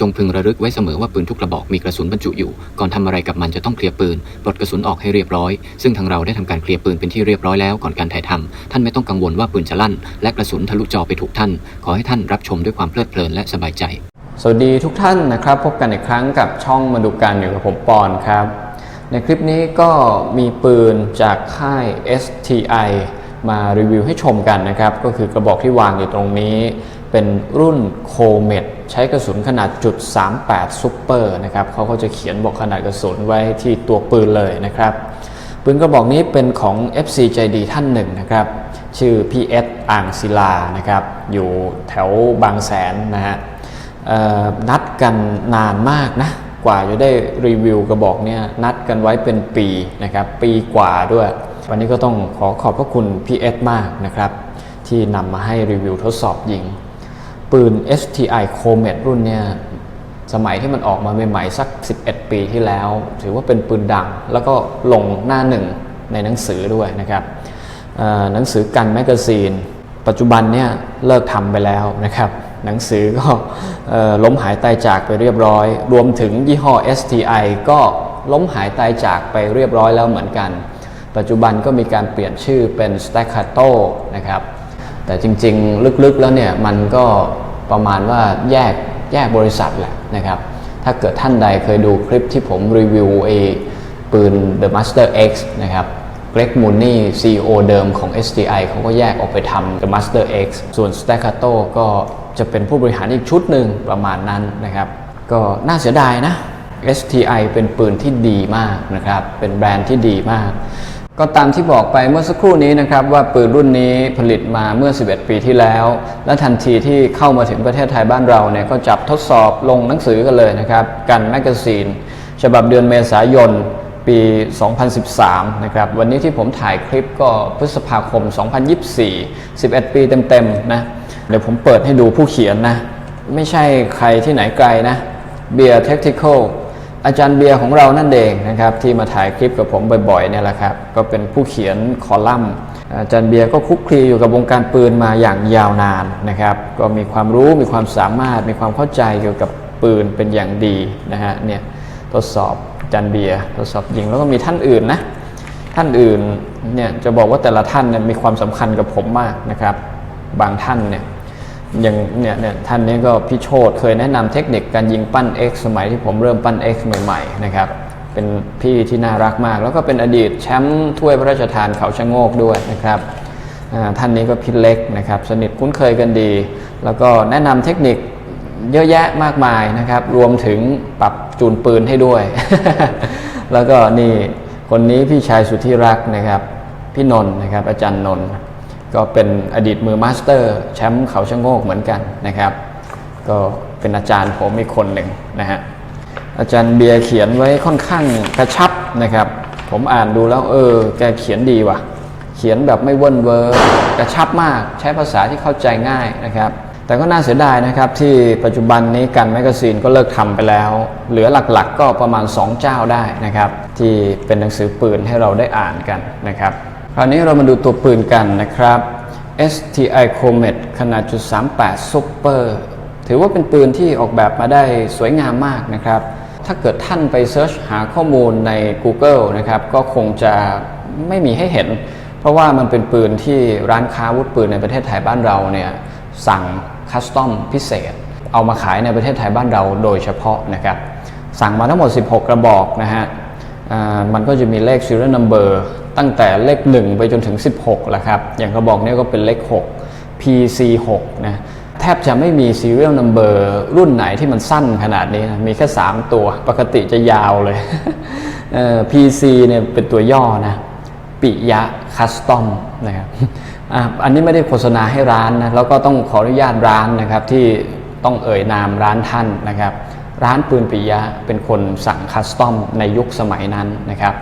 จงพึงระลึกไว้เสมอว่าปืนทุกกระบอกมีกระสุนบรรจุอยู่ ก่อนทำอะไรกับมันจะต้องเคลียร์ปืนปลดกระสุนออกให้เรียบร้อย ซึ่งทางเราได้ทำการเคลียร์ปืนเป็นที่เรียบร้อยแล้วก่อนการถ่ายทำท่านไม่ต้องกังวลว่าปืนจะลั่น และกระสุนทะลุจอไปถูกท่าน ขอให้ท่านรับชมด้วยความเพลิดเพลินและสบายใจ สวัสดีทุกท่านนะครับ พบกันอีกครั้งกับช่องมาดูกันอยู่กับผมปอนครับ ในคลิปนี้ก็มีปืนจากค่าย STI มารีวิวให้ชมกันนะครับ ก็คือกระบอกที่วางอยู่ตรงนี้ เป็นรุ่นโคเมด ใช้กระสุนขนาดจุด38 Super นะครับเขาก็จะเขียนบอกขนาดกระสุนไว้ที่ตัวปืนเลยนะครับ ปืนกระบอกนี้เป็นของ FC ใจดีท่านหนึ่งนะครับ ชื่อพีเอสอ่างศิลานะครับ อยู่แถวบางแสนนะฮะนัดกันนานมากนะ กว่าจะได้รีวิวกระบอกเนี่ยนัดกันไว้เป็นปีนะครับ ปีกว่าด้วย วันนี้ก็ต้องขอขอบพระคุณพี่เอสมากนะครับ ที่นำมาให้รีวิวทดสอบยิง ปืน STI Comet รุ่นเนี่ยสมัยที่มันออกมาใหม่ๆสัก 11 ปีที่แล้ว ถือว่าเป็นปืนดัง แล้วก็ลงหน้าหนึ่งในหนังสือด้วยนะครับหนังสือกันแมกกาซีน ปัจจุบันเนี่ยเลิกทำไปแล้วนะครับ หนังสือก็ล้มหายตายจากไปเรียบร้อย รวมถึงยี่ห้อ STI ก็ล้มหายตายจากไปเรียบร้อยแล้วเหมือนกัน ปัจจุบันก็มีการเปลี่ยนชื่อเป็น Staccato นะครับ แต่จริงๆ ลึกๆแล้วเนี่ยมันก็ประมาณว่าแยกแยกบริษัทแหละนะครับ ถ้าเกิดท่านใดเคยดูคลิปที่ผมรีวิวเอปืน The Master X นะครับเกรกมูนี่ CEO เดิมของ SDI เขาก็แยกออกไปทำ The Master X ส่วน Staccato ก็จะเป็นผู้บริหารอีกชุดหนึ่งประมาณนั้นนะครับ ก็น่าเสียดายนะ STI เป็นปืนที่ดีมากนะครับ เป็นแบรนด์ที่ดีมาก ก็ตามที่บอกไปเมื่อสักครู่นี้นะครับว่าปืนรุ่นนี้ผลิตมาเมื่อ 11 ปีที่แล้ว และทันทีที่เข้ามาถึงประเทศไทยบ้านเราเนี่ยก็จับทดสอบลงหนังสือกันเลยนะครับกันแมกกาซีนฉบับเดือนเมษายนปี 2013 นะครับ วันนี้ที่ผมถ่ายคลิปก็พฤษภาคม 2024 11 ปีเต็มๆ นะ เดี๋ยวผมเปิดให้ดูผู้เขียนนะ ไม่ใช่ใครที่ไหนไกลนะ เบียร์เทคนิคอล อาจารย์เบียร์ของเรานั่นเองนะครับที่มาถ่ายคลิปกับผมบ่อยๆเนี่ยแหละครับก็เป็นผู้เขียนคอลัมน์อาจารย์เบียร์ก็คุกคลีอยู่กับวงการปืนมาอย่างยาวนานนะครับก็มีความรู้มีความสามารถมีความเข้าใจเกี่ยวกับปืนเป็นอย่างดีนะฮะเนี่ยทดสอบอาจารย์เบียร์ทดสอบยิงแล้วก็มีท่านอื่นนะท่านอื่นเนี่ยจะบอกว่าแต่ละท่านเนี่ยมีความสำคัญกับผมมากนะครับบางท่านเนี่ย อย่างเนี่ยเนี่ยท่านนี้ก็พี่โชตเคยแนะนำเทคนิคการยิงปั้น X สมัยที่ผมเริ่มปั้น X ใหม่ๆนะครับเป็นพี่ที่น่ารักมาก แล้วก็เป็นอดีตแชมป์ถ้วยพระราชทานเขาชะโงกด้วยนะครับท่านนี้ก็พี่เล็กนะครับ สนิทคุ้นเคยกันดี แล้วก็แนะนำเทคนิคเยอะแยะมากมายนะครับ รวมถึงปรับจูนปืนให้ด้วย แล้วก็นี่คนนี้พี่ชายสุดที่รักนะครับ พี่นนท์นะครับ อาจารย์นนท์ ก็เป็นอดีตมือมาสเตอร์แชมป์เขาชะโงกเหมือนกันนะครับ ก็เป็นอาจารย์ผมอีกคนหนึ่งนะฮะอาจารย์เบียร์เขียนไว้ค่อนข้างกระชับนะครับ ผมอ่านดูแล้วเออแกเขียนดีว่ะ เขียนแบบไม่เว่นเวอร์กระชับมากใช้ภาษาที่เข้าใจง่ายนะครับ แต่ก็น่าเสียดายนะครับที่ปัจจุบันนี้กันแมกกาซีนก็เลิกทำไปแล้ว เหลือหลักๆก็ประมาณ 2 เจ้าได้นะครับ ที่เป็นหนังสือปืนให้เราได้อ่านกันนะครับ คราวนี้เรามาดูตัวปืนกันนะครับ STI Comet ขนาดจุด38 Super ถือว่าเป็นปืนที่ออกแบบมาได้สวยงามมากนะครับ ถ้าเกิดท่านไปเซิร์ชหาข้อมูลใน Google นะครับ ก็คงจะไม่มีให้เห็น เพราะว่ามันเป็นปืนที่ร้านค้าวุธปืนในประเทศไทยบ้านเราเนี่ยสั่งคัสตอมพิเศษ เอามาขายในประเทศไทยบ้านเราโดยเฉพาะนะครับ สั่งมาทั้งหมด 16 กระบอกนะฮะมันก็จะมีเลข serial number ตั้งแต่เลข 1 ไปจนถึง 16แหละครับ อย่างกระบอกเนี้ก็เป็นเลข 6 PC6 นะแทบจะไม่มี serial number รุ่นไหนที่มันสั้นขนาดนี้นะมีแค่ 3 ตัวปกติจะยาวเลยเอ่อ PC เนี่ยเป็นตัวย่อนะปิยะคัสตอมนะครับอ,อันนี้ไม่ได้โฆษณาให้ร้านนะแล้วก็ต้องขออนุญาตร้านนะครับที่ต้องเอ่ยนามร้านท่านนะครับ ร้านปืนปิยะเป็นคนสั่งคัสตอมในยุคสมัยนั้นนะครับ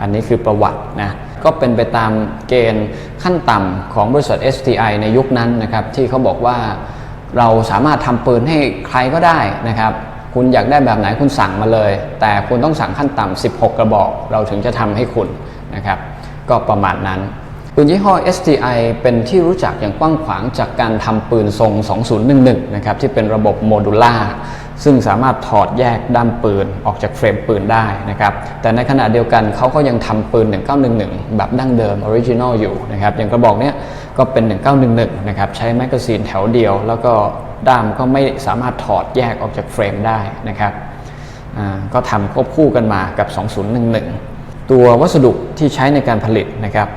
อันนี้คือประวัตินะก็เป็นไปตามเกณฑ์ขั้นต่ำของบริษัท STI ในยุคนั้นนะครับที่เขาบอกว่าเราสามารถทำปืนให้ใครก็ได้นะครับ คุณอยากได้แบบไหนคุณสั่งมาเลย แต่คุณต้องสั่งขั้นต่ำ 16 กระบอก เราถึงจะทำให้คุณนะครับ ก็ประมาณนั้นปืนยี่ห้อ STI เป็นที่รู้จักอย่างกว้างขวางจากการทำปืนทรง 2011 นะครับที่เป็นระบบโมดูล่า ซึ่งสามารถถอดแยกด้ามปืนออกจากเฟรมปืนได้นะครับ แต่ในขณะเดียวกันเขาก็ยังทำปืน 1911 แบบดั้งเดิมออริจินอลอยู่นะครับ อย่างกระบอกเนี้ยก็เป็น 1911 นะครับ ใช้แมกกาซีนแถวเดียว แล้วก็ด้ามก็ไม่สามารถถอดแยกออกจากเฟรมได้นะครับอ่าก็ทำควบคู่กันมากับ 2011 ตัววัสดุที่ใช้ในการผลิตนะครับ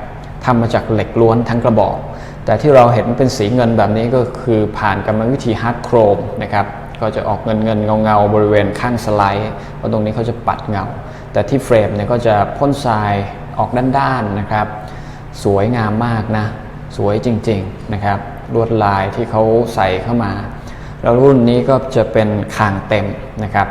ทำมาจากเหล็กล้วนทั้งกระบอก แต่ที่เราเห็นเป็นสีเงินแบบนี้ก็คือผ่านกรรมวิธีฮาร์ดโครมนะครับ ก็จะออกเงินเงินเงาเงาๆบริเวณข้างสไลด์เพราะตรงนี้เขาจะปัดเงา แต่ที่เฟรมเนี่ยก็จะพ่นทรายออกด้านๆนะครับ สวยงามมากนะ สวยจริงๆนะครับลวดลายที่เขาใส่เข้ามา แล้วรุ่นนี้ก็จะเป็นคางเต็มนะครับ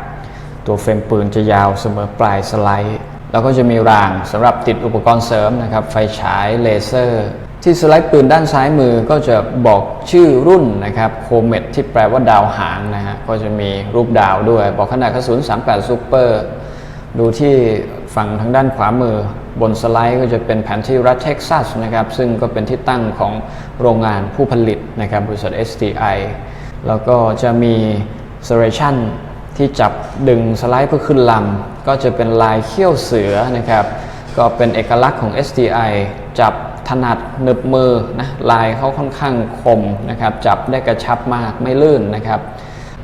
ตัวเฟรมปืนจะยาวเสมอปลายสไลด์ แล้วก็จะมีรางสำหรับติดอุปกรณ์เสริมนะครับ ไฟฉายเลเซอร์ ที่สไลด์ปืนด้านซ้ายมือก็จะบอกชื่อรุ่นนะครับโคเมตที่แปลว่าดาวหางนะฮะก็จะมีรูปดาวด้วย บอกขนาดกระสุน 38ซูเปอร์ดูที่ฝั่งทางด้านขวามือบนสไลด์ก็จะเป็นแผนที่รัฐเท็กซัสนะครับซึ่งก็เป็นที่ตั้งของโรงงานผู้ผลิตนะครับบริษัท STI แล้วก็จะมี serration ที่จับดึงสไลด์เพื่อขึ้นลำก็จะเป็นลายเขี้ยวเสือนะครับก็เป็นเอกลักษณ์ของ STI จับ ถนัดหนึบมือนะลายเขาค่อนข้างคมนะครับจับได้กระชับมากไม่ลื่นนะครับ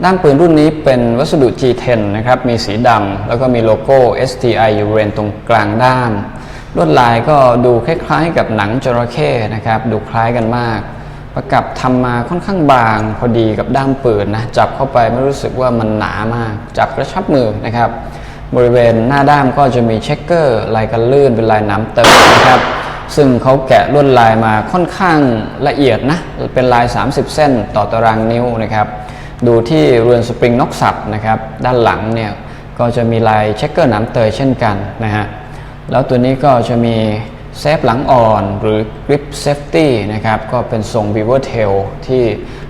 ด้านปืนรุ่นนี้เป็นวัสดุ G10 นะครับมีสีดำแล้วก็มีโลโก้ STI อยู่บริเวณตรงกลางด้านลวดลายก็ดูคล้ายๆ กับหนังจระเข้นะครับดูคล้ายกันมาก ประกับทำมาค่อนข้างบางพอดีกับด้ามปืนนะจับเข้าไปไม่รู้สึกว่ามันหนามาก จับกระชับมือนะครับ บริเวณหน้าด้ามก็จะมีเช็คเกอร์ลายกันลื่นเป็นลายน้ำเติมนะครับ ซึ่งเขาแกะลวดลายมาค่อนข้างละเอียดนะ เป็นลาย 30 เส้นต่อตารางนิ้วนะครับ ดูที่เรือนสปริงนกสับนะครับ ด้านหลังเนี่ยก็จะมีลายเช็คเกอร์น้ำเตยเช่นกันนะฮะ แล้วตัวนี้ก็จะมี เซฟหลังอ่อนหรือ grip safety นะครับ ก็เป็นทรง beaver tail ที่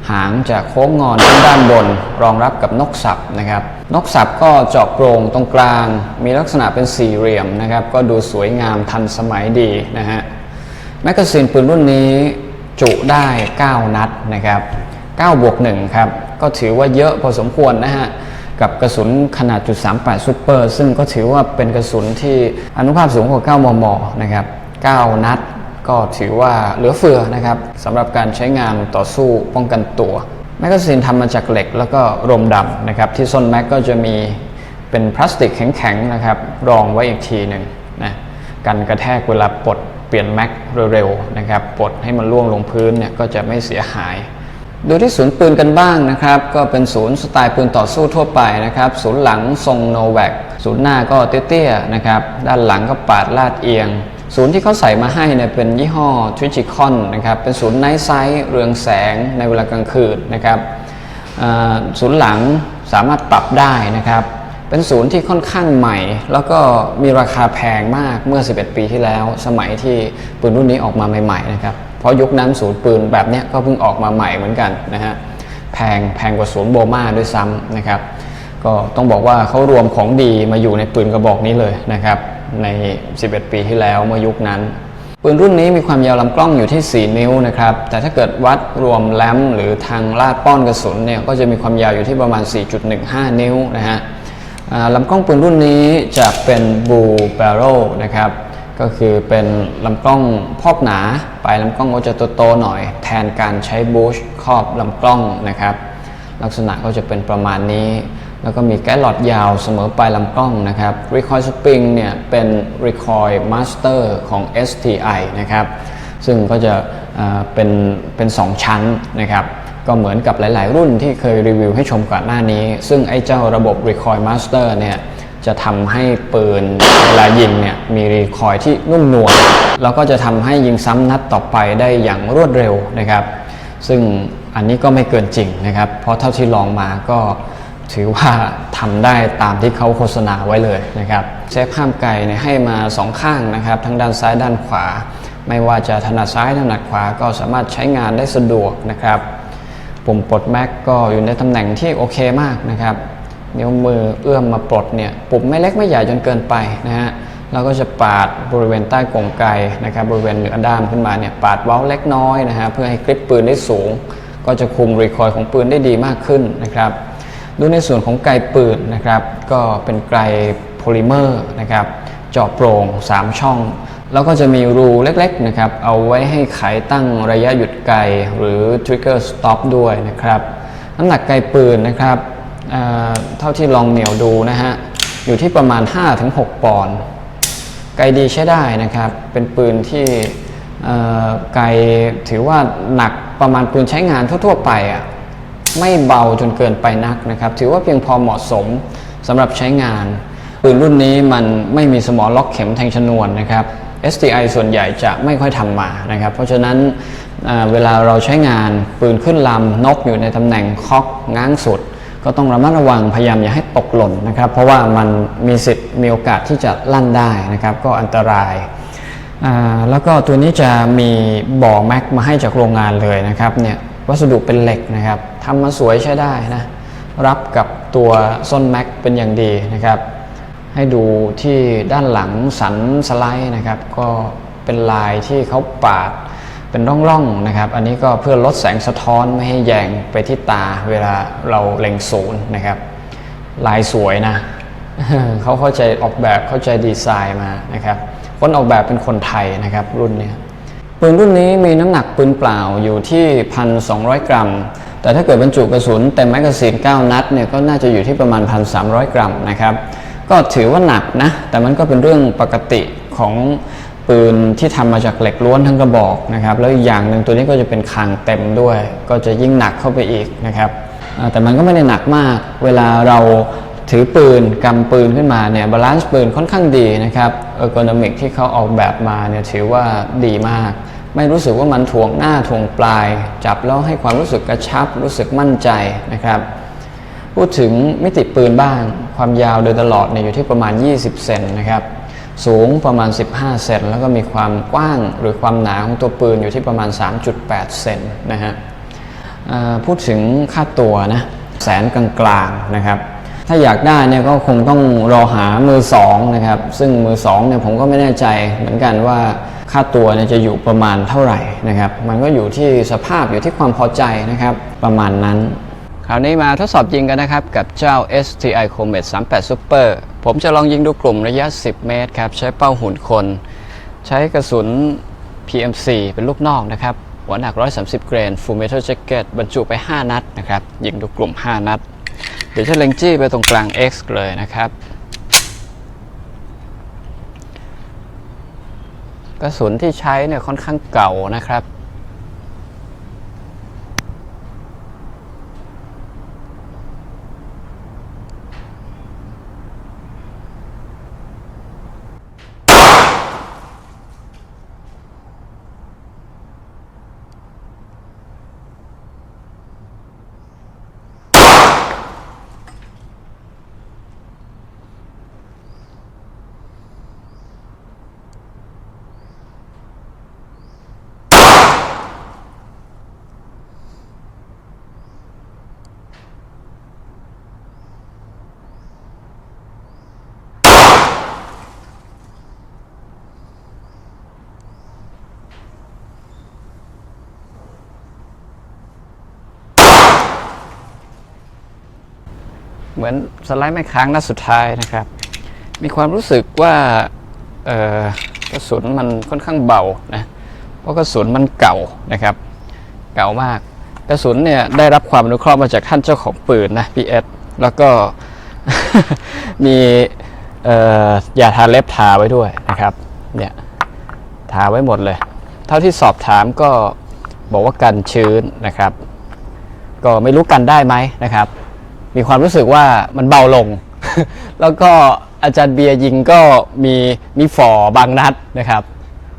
หางจะโค้งงอนขึ้นด้านบน รองรับกับนกสับนะครับ นกสับก็เจาะโปร่งตรงกลาง มีลักษณะเป็นสี่เหลี่ยมนะครับ ก็ดูสวยงามทันสมัยดีนะฮะแมกกาซีนปืนรุ่นนี้จุได้ 9 นัดนะครับ9บวก1ครับ ก็ถือว่าเยอะพอสมควรนะฮะ กับกระสุนขนาดจุด38ซูเปอร์ซึ่งก็ถือว่าเป็นกระสุนที่อนุภาพสูงกว่า 9 มม นะครับ 9 นัด ก็ถือว่าเหลือเฟือนะครับสำหรับการใช้งานต่อสู้ป้องกันตัวแมกกาซีนทำมาจากเหล็กแล้วก็รมดำนะครับที่ส้นแม็กก็จะมีเป็นพลาสติกแข็งๆนะครับรองไว้อีกทีหนึ่งนะกันกระแทกเวลาปลดเปลี่ยนแม็กเร็วๆนะครับปลดให้มันล่วงลงพื้นเนี่ยก็จะไม่เสียหายดูที่ศูนย์ปืนกันบ้างนะครับ ก็เป็นศูนย์สไตล์ปืนต่อสู้ทั่วไปนะครับ ศูนย์หลังทรงโนแวคศูนย์หน้าก็เตี้ยๆนะครับ ด้านหลังก็ปาดลาดเอียง ศูนย์ที่เขาใส่มาให้เนี่ยเป็นยี่ห้อทริจิคอนนะครับเป็นศูนย์ไนท์ไซส์เรืองแสงในเวลากลางคืนนะครับศูนย์หลังสามารถปรับได้นะครับ เป็นศูนย์ที่ค่อนข้างใหม่ แล้วก็มีราคาแพงมากเมื่อ 11 ปีที่แล้ว สมัยที่ปืนรุ่นนี้ออกมาใหม่ๆนะครับเพราะยุคนั้นศูนย์ปืนแบบเนี้ยก็เพิ่งออกมาใหม่เหมือนกันนะฮะแพงแพงกว่าศูนย์โบมาด้วยซ้ำนะครับก็ต้องบอกว่าเขารวมของดีมาอยู่ในปืนกระบอกนี้เลยนะครับ ใน 11 ปีที่แล้วเมื่อยุคนั้น ปืนรุ่นนี้มีความยาวลำกล้องอยู่ที่ 4 นิ้วนะครับ แต่ถ้าเกิดวัดรวมแลมหรือทางลาดป้อนกระสุนเนี่ยก็จะมีความยาวอยู่ที่ประมาณ 4.15 นิ้วนะฮะลำกล้องปืนรุ่นนี้จะเป็น Blue Barrel นะครับก็คือเป็นลำกล้องพอกหนาปลายลำกล้องก็จะโตๆหน่อย แทนการใช้บูชครอบลำกล้องนะครับ ลักษณะก็จะเป็นประมาณนี้ แล้วก็มีแก๊สหลอดยาวเสมอปลายลำกล้องนะครับ Recoil Spring เนี่ยเป็น Recoil Master ของ STI นะครับซึ่งก็จะเป็นเป็นสองชั้นนะครับก็เหมือนกับหลาย ๆ รุ่นที่เคยรีวิวให้ชมก่อนหน้านี้ ซึ่งไอ้เจ้าระบบ Recoil Master เนี่ยจะทำให้ปืนเวลายิงเนี่ยมีรีคอยที่นุ่มนวลแล้วก็จะทำให้ยิงซ้ำนัดต่อไปได้อย่างรวดเร็วนะครับ ซึ่งอันนี้ก็ไม่เกินจริงนะครับ เพราะเท่าที่ลองมาก็ ถือว่าทำได้ตามที่เขาโฆษณาไว้เลยนะครับเซฟข้ามไก่ให้มาสองข้างนะครับ ทั้งด้านซ้ายด้านขวา ไม่ว่าจะถนัดซ้ายถนัดขวาก็สามารถใช้งานได้สะดวกนะครับปุ่มปลดแม็กก็อยู่ในตำแหน่งที่โอเคมากนะครับนิ้วมือเอื้อมมาปลดเนี่ยปุ่มไม่เล็กไม่ใหญ่จนเกินไปนะฮะเราก็จะปาดบริเวณใต้กงไกนะครับ บริเวณเหนือด้ามขึ้นมาเนี่ยปาดเว้าเล็กน้อยนะฮะเพื่อให้กริปปืนได้สูง ก็จะคุมรีคอยล์ของปืนได้ดีมากขึ้นนะครับ ดูในส่วนของไกปืนนะครับ ก็เป็นไกโพลิเมอร์นะครับเจาะโปร่ง 3 ช่อง แล้วก็จะมีรูเล็กๆนะครับ เอาไว้ให้ไขตั้งระยะหยุดไกหรือ trigger stop ด้วยนะครับ น้ำหนักไกปืนนะครับเเท่าที่ลองเหนียวดูนะฮะ อยู่ที่ประมาณ 5-6 ปอนด์ไกลดีใช้ได้นะครับ เป็นปืนที่ไกลถือว่าหนักประมาณปืนใช้งานทั่วๆไปอะ ไม่เบาจนเกินไปนักนะครับ ถือว่าเพียงพอเหมาะสมสำหรับใช้งาน ปืนรุ่นนี้มันไม่มีสมอล็อกเข็มแทงชนวนนะครับ STI ส่วนใหญ่จะไม่ค่อยทำมานะครับ เพราะฉะนั้นเวลาเราใช้งานปืนขึ้นลำนกอยู่ในตำแหน่งคอกง้างสุด ก็ต้องระมัดระวังพยายามอย่าให้ตกหล่นนะครับ เพราะว่ามันมีสิทธิ์มีโอกาสที่จะลั่นได้นะครับ ก็อันตรายแล้วก็ตัวนี้จะมีบ่อแม็กมาให้จากโรงงานเลยนะครับเนี่ย วัสดุเป็นเหล็กนะครับทำมาสวยใช้ได้นะรับกับตัวส้นแม็กเป็นอย่างดีนะครับ ให้ดูที่ด้านหลังสันสไลด์นะครับ ก็เป็นลายที่เขาปาดเป็นร่องๆนะครับ อันนี้ก็เพื่อลดแสงสะท้อนไม่ให้แยงไปที่ตาเวลาเราเล็งศูนย์นะครับ ลายสวยนะเขาเข้าใจออกแบบเข้าใจดีไซน์มานะครับ คนออกแบบเป็นคนไทยนะครับรุ่นเนี้ย ปืนรุ่นนี้มีน้ำหนักปืนเปล่าอยู่ที่ 1,200 กรัม แต่ถ้าเกิดบรรจุกระสุนเต็มแมกกาซีน 9 นัดเนี่ยก็น่าจะอยู่ที่ประมาณ 1,300 กรัมนะครับ ก็ถือว่าหนักนะ แต่มันก็เป็นเรื่องปกติของปืนที่ทำมาจากเหล็กล้วนทั้งกระบอกนะครับ แล้วอีกอย่างหนึ่งตัวนี้ก็จะเป็นคางเต็มด้วย ก็จะยิ่งหนักเข้าไปอีกนะครับ แต่มันก็ไม่ได้หนักมาก เวลาเราถือปืนกำปืนขึ้นมาเนี่ยบาลานซ์ปืนค่อนข้างดีนะครับเออร์โกนมิกที่เขาออกแบบมาเนี่ยถือว่าดีมาก ไม่รู้สึกว่ามันถ่วงหน้าถ่วงปลาย จับแล้วให้ความรู้สึกกระชับ รู้สึกมั่นใจนะครับ พูดถึงมิติปืนบ้าง ความยาวโดยตลอดเนี่ยอยู่ที่ประมาณ 20 เซนนะครับ สูงประมาณ 15 เซนแล้วก็มีความกว้างหรือความหนาของตัวปืนอยู่ที่ประมาณ 3.8 เซนนะฮะพูดถึงค่าตัวนะแสนกลางๆนะครับถ้าอยากได้เนี่ยก็คงต้องรอหามือสองนะครับ ซึ่งมือสองเนี่ยผมก็ไม่แน่ใจเหมือนกันว่า ค่าตัวเนี่ยจะอยู่ประมาณเท่าไหร่นะครับ มันก็อยู่ที่สภาพอยู่ที่ความพอใจนะครับ ประมาณนั้น คราวนี้มาทดสอบยิงกันนะครับ กับเจ้า STI Comet 38 Super ผมจะลองยิงดูกลุ่มระยะ 10 เมตรครับ ใช้เป้าหุ่นคน ใช้กระสุน PM4 เป็นลูกนอกนะครับหัวหนัก 130 เกรน Full Metal Jacket บรรจุไป 5 นัดนะครับ ยิงดูกลุ่ม 5 นัด เดี๋ยวจะเล็งจี้ไปตรงกลาง X เลยนะครับ กระสุนที่ใช้เนี่ยค่อนข้างเก่านะครับ เหมือนสไลด์ไม่ค้างนัดสุดท้ายนะครับ มีความรู้สึกว่ากระสุนมันค่อนข้างเบานะเพราะกระสุนมันเก่านะครับ เก่ามากกระสุนเนี่ยได้รับความอนุเคราะห์มาจากท่านเจ้าของปืนนะพีเอสแล้วก็มีเอ่อยาทาเล็บทาไว้ด้วยนะครับเนี่ยทาไว้หมดเลย เท่าที่สอบถามก็บอกว่ากันชื้นนะครับ ก็ไม่รู้กันได้ไหมนะครับ มีความรู้สึกว่ามันเบาลง แล้วก็อาจารย์เบียร์ยิงก็มีมีฝ่อบางนัดนะครับ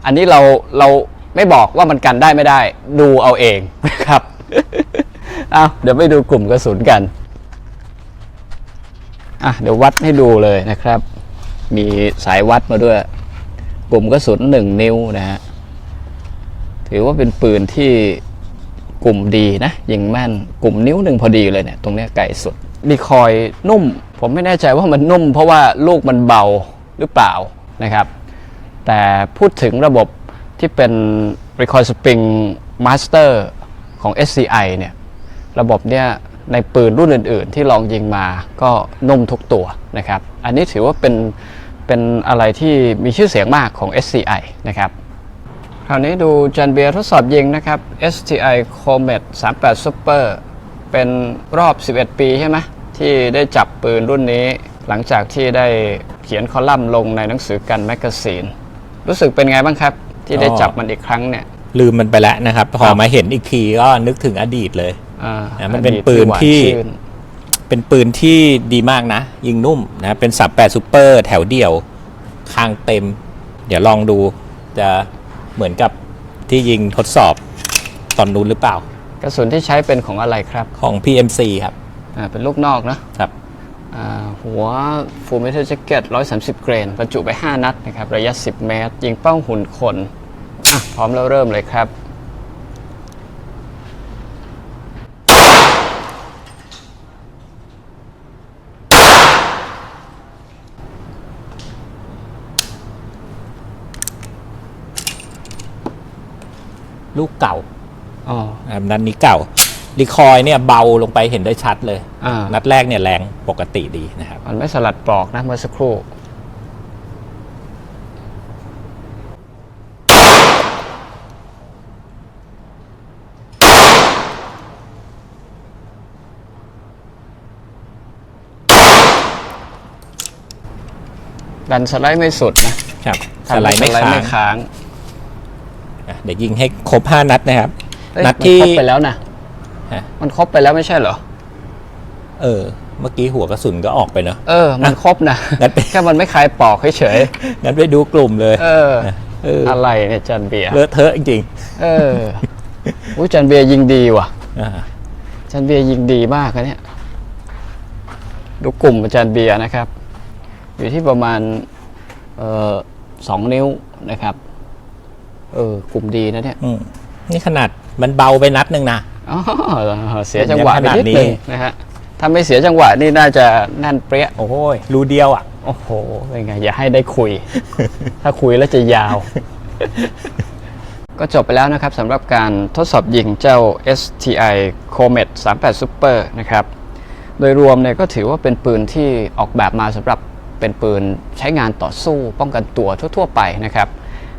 อันนี้เราเราไม่บอกว่ามันกันได้ไม่ได้ ดูเอาเองนะครับเอาเดี๋ยวไปดูกลุ่มกระสุนกันอะเดี๋ยววัดให้ดูเลยนะครับ มีสายวัดมาด้วย กลุ่มกระสุน1นิ้วนะฮะถือว่าเป็นปืนที่กลุ่มดีนะยิงแม่นกลุ่มนิ้วหนึ่งพอดีเลยเนี่ย ตรงเนี้ยไกลสุด ดีคอยนุ่ม ผมไม่แน่ใจว่ามันนุ่ม เพราะว่าลูกมันเบาหรือเปล่านะครับ แต่พูดถึงระบบที่เป็น Recoil Spring Master ของ SCI เนี่ย ระบบเนี่ยในปืนรุ่นอื่น ๆ ที่ลองยิงมาก็นุ่มทุกตัวนะครับ อันนี้ถือว่าเป็นเป็นอะไรที่มีชื่อเสียงมากของ SCI นะครับ คราวนี้ดูจันเบียร์ทดสอบยิงนะครับ STI Comet 38 Super เป็นรอบ 11 ปีใช่ไหมที่ได้จับปืนรุ่นนี้ หลังจากที่ได้เขียนคอลัมน์ลงในหนังสือกันแมกกาซีนรู้สึกเป็นไงบ้างครับ ที่ได้จับมันอีกครั้งเนี่ย ลืมมันไปแล้วนะครับ พอมาเห็นอีกทีก็นึกถึงอดีตเลยอ่าอะมันเป็นอดีตปืนหวาที่ชื่นเป็นปืนที่ดีมากนะ ยิงนุ่มนะเป็นสับแปดซูเปอร์แถวเดียวคางเต็ม เดี๋ยวลองดูจะเหมือนกับที่ยิงทดสอบตอนนู้นหรือเปล่าก ระสุนที่ใช้เป็นของอะไรครับ ของ PMC ครับอ่าเป็นลูกนอกเนอะครับอ่าหัว Full Metal Jacket 130 เกรนบรรจุไป 5 นัดนะครับระยะ 10 เมตร ยิงเป้าหุ่นคนอะพร้อมแล้วเริ่มเลยครับลูกเก่า อ๋ออะนัดนี้เก่ารีคอยเนี่ยเบาลงไปเห็นได้ชัดเลย อ่านัดแรกเนี่ยแรงปกติดีนะครับ มันไม่สลัดปลอกนะเมื่อสักครู่ ดันสไลด์ไม่สุดนะครับ สไลด์ไม่ทำให้ค้างไม่ค้างอะเดี๋ยวยิงให้ครบ 5 นัดนะครับ เอ้ยนัดมันที่ครบไปแล้วนะฮะ มันครบไปแล้วไม่ใช่เหรอ เออ เมื่อกี้หัวกระสุนก็ออกไปเนอะ เออ มันครบนะงั้นไป แค่มันไม่คลายปอกเฉยงั้นไปดูกลุ่มเลยๆเออ เอออะไรเนี่ยจันเบียร์เลอะเทอะจริงเอออุ้ยจันเบียร์ยิงดีว่ะ ๆอ่าจันเบียร์ยิงดีมากนะเนี่ย ดูกลุ่มอาจารย์เบียร์นะครับ อยู่ที่ประมาณเอ่อสองนิ้วนะครับ เออกลุ่มดีนะเนี่ย อืมนี่ขนาด มันเบาไปนัดหนึ่งนะ อ๋อเสียจังหวะไปนิดขนาดนี้นึงนะฮะถ้าไม่เสียจังหวะนี่น่าจะแน่นเปรี้ยโอ้โหรูเดียวอะ โอ้โหเป็นไง อย่าให้ได้คุย ถ้าคุยแล้วจะยาว ก็จบไปแล้วนะครับสำหรับการทดสอบยิงเจ้า STI Comet 38 Super นะครับ โดยรวมเนี่ยก็ถือว่าเป็นปืนที่ออกแบบมาสำหรับเป็นปืนใช้งานต่อสู้ป้องกันตัวทั่ว ๆ ไปนะครับ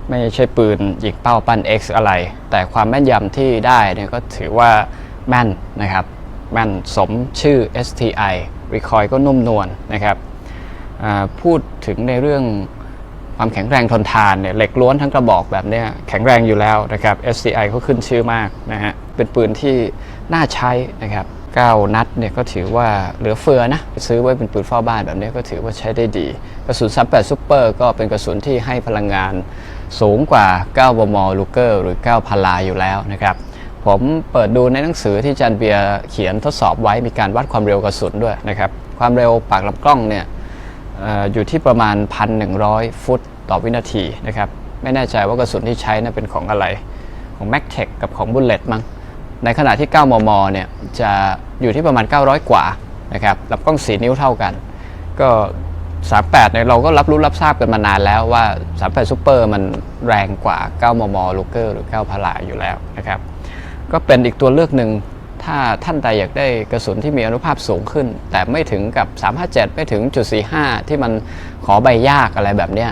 ไม่ใช่ปืนยิงเป้าปั้น X อะไร แต่ความแม่นยำที่ได้เนี่ยก็ถือว่าแม่นนะครับ แม่นสมชื่อ STI Recoil ก็นุ่มนวลนะครับพูดถึงในเรื่องความแข็งแรงทนทานเนี่ยเหล็กล้วนทั้งกระบอกแบบเนี้ยแข็งแรงอยู่แล้วนะครับ SCI เขาขึ้นชื่อมากนะฮะเป็นปืนที่น่าใช้นะครับ 9 นัดเนี่ยก็ถือว่าเหลือเฟือนะ ซื้อไว้เป็นปืนเฝ้าบ้านแบบนี้ก็ถือว่าใช้ได้ดี กระสุน38 Super ก็เป็นกระสุนที่ให้พลังงานสูงกว่า 9 บมลูเกอร์ หรือ 9พาราอยู่แล้วนะครับ ผมเปิดดูในหนังสือที่จันเบียร์เขียนทดสอบไว้มีการวัดความเร็วกระสุนด้วยนะครับ ความเร็วปากลำกล้องเนี่ยออยู่ที่ประมาณ 1,100 ฟุตต่อวินาทีนะครับ ไม่แน่ใจว่ากระสุนที่ใช้นั้นเป็นของอะไรของ m a c t e c กับของ Bullet มั้งในขณะที่ 9 มม เนี่ย จะ อยู่ที่ประมาณ 900 กว่านะครับลำกล้อง 4 นิ้วเท่ากัน ก็ 38เนี่ยเราก็รับรู้รับทราบกันมานานแล้วว่า 38 Super มันแรงกว่า 9 มมลูเกอร์หรือ 9พาราอยู่แล้วนะครับก็เป็นอีกตัวเลือกหนึ่งถ้าท่านใดอยากได้กระสุนที่มีอนุภาพสูงขึ้น แต่ไม่ถึงกับ 357 ไม่ถึงจุด45 ที่มันขอใบยากอะไรแบบเนี้ย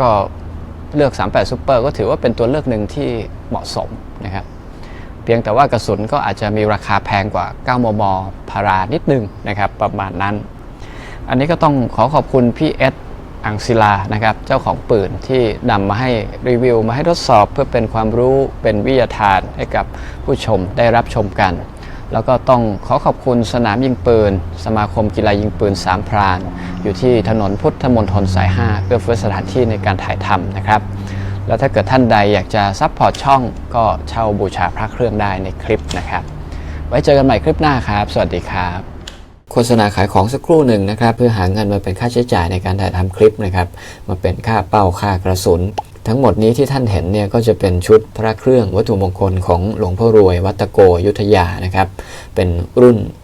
ก็เลือก 38 Super ก็ถือว่าเป็นตัวเลือกหนึ่งที่เหมาะสมนะครับ เพียงแต่ว่ากระสุนก็อาจจะมีราคาแพงกว่า 9 มม พารานิดนึงนะครับประมาณนั้น อันนี้ก็ต้องขอขอบคุณพี่เอสอังศิลานะครับเจ้าของปืนที่นำมาให้รีวิว มาให้ทดสอบเพื่อเป็นความรู้เป็นวิทยาทานให้กับผู้ชมได้รับชมกัน แล้วก็ต้องขอขอบคุณสนามยิงปืน สมาคมกีฬายิงปืนสามพราน อยู่ที่ถนนพุทธมณฑลสาย 5เพื่อเฟื้อสถานที่ในการถ่ายทำนะครับ แล้วถ้าเกิดท่านใดอยากจะซัพพอร์ตช่องก็เช่าบูชาพระเครื่องได้ในคลิปนะครับ ไว้เจอกันใหม่คลิปหน้าครับ สวัสดีครับ โฆษณาขายของสักครู่หนึ่งนะครับ เพื่อหาเงินมาเป็นค่าใช้จ่ายในการถ่ายทำคลิปนะครับมาเป็นค่าเป้าค่ากระสุนทั้งหมดนี้ที่ท่านเห็นเนี่ยก็จะเป็นชุดพระเครื่องวัตถุมงคลของหลวงพ่อรวย วัตโกยุทธยานะครับ เป็นรุ่น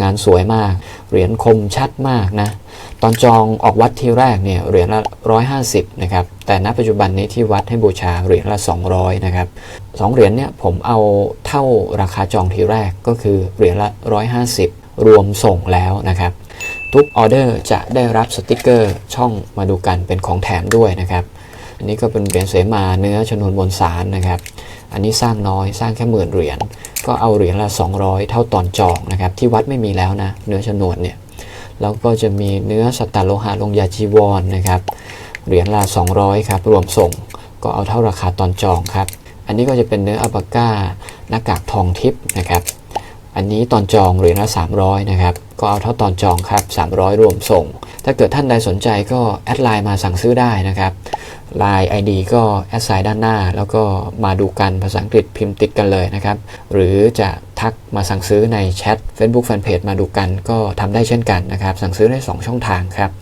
งานสวยมาก เหรียญคมชัดมากนะ ตอนจองออกวัดที่แรกเนี่ยเหรียญละ 150 นะครับ แต่ณปัจจุบันนี้ที่วัดให้บูชาเหรียญละ 200 นะครับสองเหรียญเนี่ยผมเอาเท่าราคาจองทีแรกก็คือเหรียญละ 150 รวมส่งแล้วนะครับทุกออเดอร์จะได้รับสติกเกอร์ช่องมาดูกันเป็นของแถมด้วยนะครับ อันนี้ก็เป็นเหรียญเสมาเนื้อชนวนมวลสารนะครับ อันนี้สร้างน้อยสร้างแค่หมื่นเหรียญก็เอาเหรียญละ 200 เท่าตอนจองนะครับ ที่วัดไม่มีแล้วนะ เนื้อชนวนเนี่ยแล้วก็จะมีเนื้อสัตตโลหะลงยาจีวรนนะครับเหรียญละ200ครับรวมส่งก็เอาเท่าราคาตอนจองครับ อันนี้ก็จะเป็นเนื้ออัปก้าหน้ากากทองทิพย์นะครับ อันนี้ตอนจองเหรียญละ300นะครับก็เอาเท่าตอนจองครับ300 รวมส่ง ถ้าเกิดท่านใดสนใจก็แอดไลน์มาสั่งซื้อได้นะครับ ไลน์ ID ก็แอดไซน์ด้านหน้า แล้วก็มาดูกันภาษาอังกฤษพิมพ์ติดกันเลยนะครับ หรือจะทักมาสั่งซื้อในแชท Facebook Fanpage มาดูกันก็ทำได้เช่นกันนะครับ สั่งซื้อได้ 2 ช่องทางครับ